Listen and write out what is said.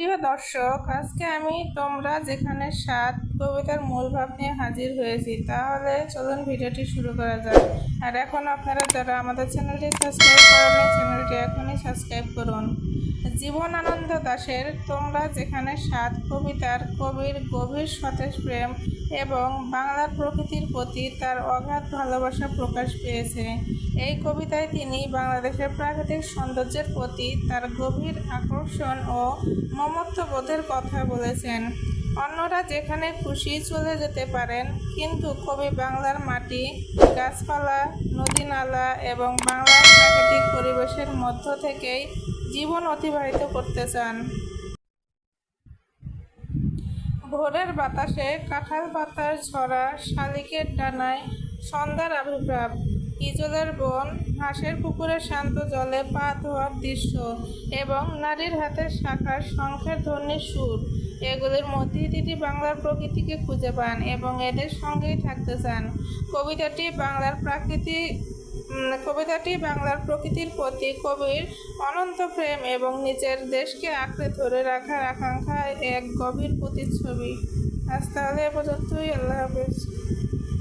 প্রিয় দর্শক, আজকে আমি তোমরা যেখানে সাত কবিতার মূল ভাব নিয়ে হাজির হয়েছি, তাহলে চলুন ভিডিওটি শুরু করা যাক। আর এখন আপনারা যারা আমাদের চ্যানেলটি সাবস্ক্রাইব করেন চ্যানেলটি এখনই সাবস্ক্রাইব করুন। জীবনানন্দ দাশের তোমরা যেখানে সাত কবিতার কবির গভীর সতেজ প্রেম এবং বাংলার প্রকৃতির প্রতি তার অগাধ ভালোবাসা প্রকাশ পেয়েছে, এই কবিতায় তিনি বাংলাদেশের প্রাকৃতিক সৌন্দর্যের প্রতি তার গভীর আকর্ষণ ও মমত্ববোধের কথা বলেছেন। অন্যরা যেখানে খুশি চলে যেতে পারেন, কিন্তু কবি বাংলার মাটি, গাছপালা, নদী নালা এবং বাংলার প্রাকৃতিক পরিবেশের মধ্য থেকেই জীবন অতিবাহিত করতে চান। ভোরের বাতাসে কাঁঠাল পাতার ঝরা শালিকের ডানায় সন্ধ্যার আবির্ভাব ইজলের বন হাঁসের পুকুরে শান্ত জলে পা ধোয়ার দৃশ্য এবং নারীর হাতের শাখার শঙ্খের ধ্বনির সুর এগুলির মধ্যে তিনি বাংলার প্রকৃতিকে খুঁজে পান এবং এদের সঙ্গেই থাকতে চান। কবিতাটি বাংলার প্রাকৃতি উম, কবিতাটি বাংলার প্রকৃতির প্রতি কবির অনন্ত প্রেম এবং নিজের দেশকে আঁকড়ে ধরে রাখার আকাঙ্ক্ষায় এক গভীর প্রতিচ্ছবি। আজ তাহলে পর্যন্তই। আল্লাহ হাফেজ।